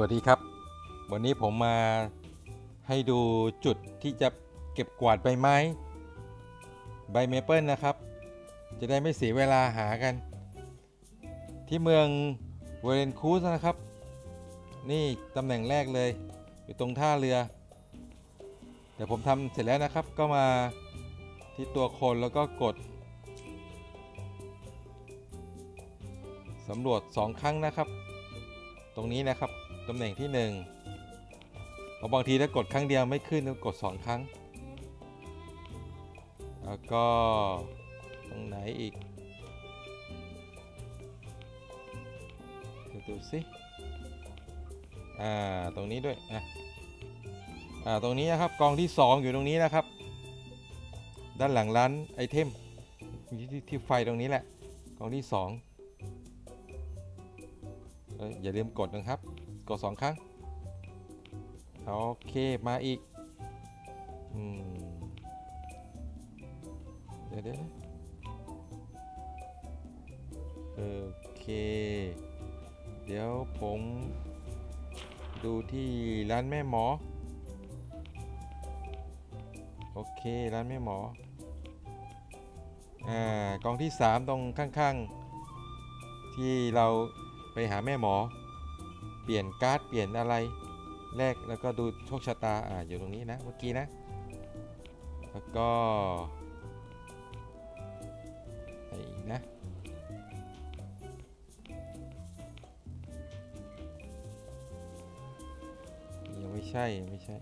วัสดีครับ วันนี้ผมมาให้ดูจุดที่จะเก็บกวาดใบไม้ ใบเมเปิลนะครับ จะได้ไม่เสียเวลาหากัน ที่เมืองเวเรนคูสนะครับ นี่ตำแหน่งแรกเลย อยู่ตรงท่าเรือ เดี๋ยวผมทำเสร็จแล้วนะครับก็มาที่ตัวคนแล้วก็กดสำรวจ 2 ครั้งนะครับ ตรงนี้นะครับ ตำแหน่งที่1เพราะบางทีถ้ากดครั้งเดียวไม่ขึ้นต้องกด 2 ครั้ง แล้วก็ตรงไหนอีกเดี๋ยวดูสิอ่าตรงนี้ด้วยอะอ่าตรงนี้นะครับกองที่ 2 อยู่ตรงนี้นะครับ ด้านหลังร้านไอเทมที่ที่ไฟตรงนี้แหละกองที่2ออย่าลืมกดนะครับ กดสองครั้ง โอเค มาอีก อืม เดี๋ยวเดี๋ยวโอเค เดี๋ยวผมดูที่ร้านแม่หมอ โอเค ร้านแม่หมอ อ่ากองที่ 3 ตรงข้าง ๆ ที่เราไปหาแม่หมอ ปลี่ยนการ์ดเปลี่ยนอะไรแรกแล้วก็ดูโชคชะตาอ่าอยู่ตรงนี้นะเมื่อกี้นะ แล้วก็ไอ้นะยังไม่ใช่ไม่ใช่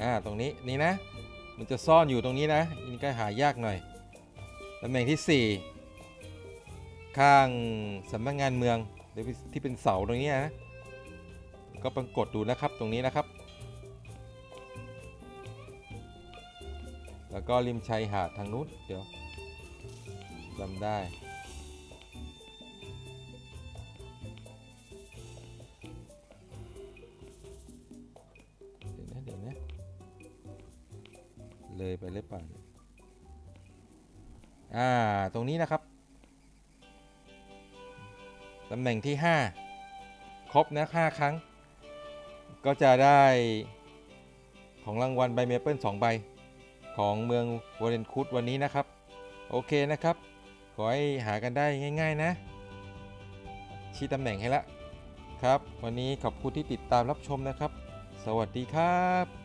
อ่าตรงนี้นี่นะ มันจะซ่อนอยู่ตรงนี้นะอันนี้ก็หายากหน่อยตำแหน่งที่ 4 ข้างสำนักงานเมืองหรือที่เป็นเสาตรงนี้นะก็ปรากฏดูนะครับตรงนี้นะครับ แล้วก็ริมชายหาดทางนู้นเดี๋ยวจำได้ เลยไปหรือเปล่านอ่า ตรงนี้นะครับ ตำแหน่งที่ 5 ครบนะ5ครั้ง ก็จะได้ของรางวัลใบเมเปิล2ใบ ของเมืองวอร์เรนคูดวันนี้นะครับ โอเคนะครับ ขอให้หากันได้ง่าย ๆ นะ ชี้ตำแหน่งให้ละครับ วันนี้ขอบคุณที่ติดตามรับชมนะครับ สวัสดีครับ